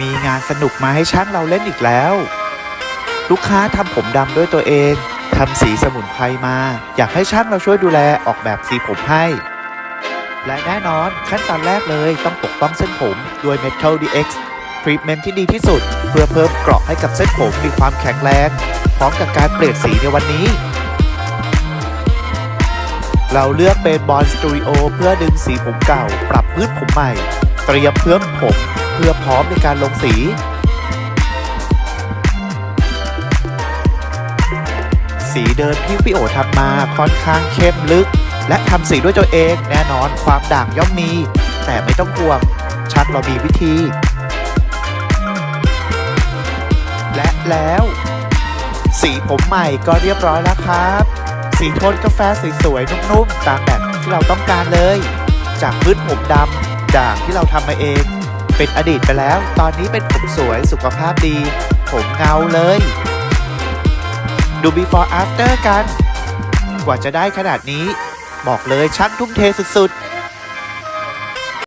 มีงานสนุกมาให้ช่างเราเล่นอีกแล้ว ลูกค้าทำผมดำด้วยตัวเองทำสีสมุนไพรมา อยากให้ช่างเราช่วยดูแลออกแบบสีผมให้ และแน่นอนขั้นตอนแรกเลยต้องปกป้องเส้นผมด้วย Metal DX ทรีทเมนที่ดีที่สุด เพื่อเพิ่มเกราะให้กับเส้นผมมีความแข็งแรง พร้อมกับการเปลี่ยนสีในวันนี้ เราเลือกเป็นบอลสตูดิโอเพื่อดึงสีผมเก่า ปรับพื้นผมใหม่ เตรียมเพิ่มผม พื่อพร้อมในการลงสีสีเดิมที่พี่โอทำมาค่อนข้างเข้มลึก และทำสีด้วยตัวเองแน่นอนความด่างย่อมมี แต่ไม่ต้องห่วงช่างเรามีวิธี และแล้ว สีผมใหม่ก็เรียบร้อยแล้วครับ สีโทนกาแฟสวยๆนุ่มๆตามแบบที่เราต้องการเลย จากพื้นผมดำด่างที่เราทำมาเอง เป็นอดีตไปแล้ว ตอนนี้เป็นผมสวยสุขภาพดี ผมเงาเลย ดู before after กัน กว่าจะได้ขนาดนี้ บอกเลยช่างทุ่มเทสุดๆ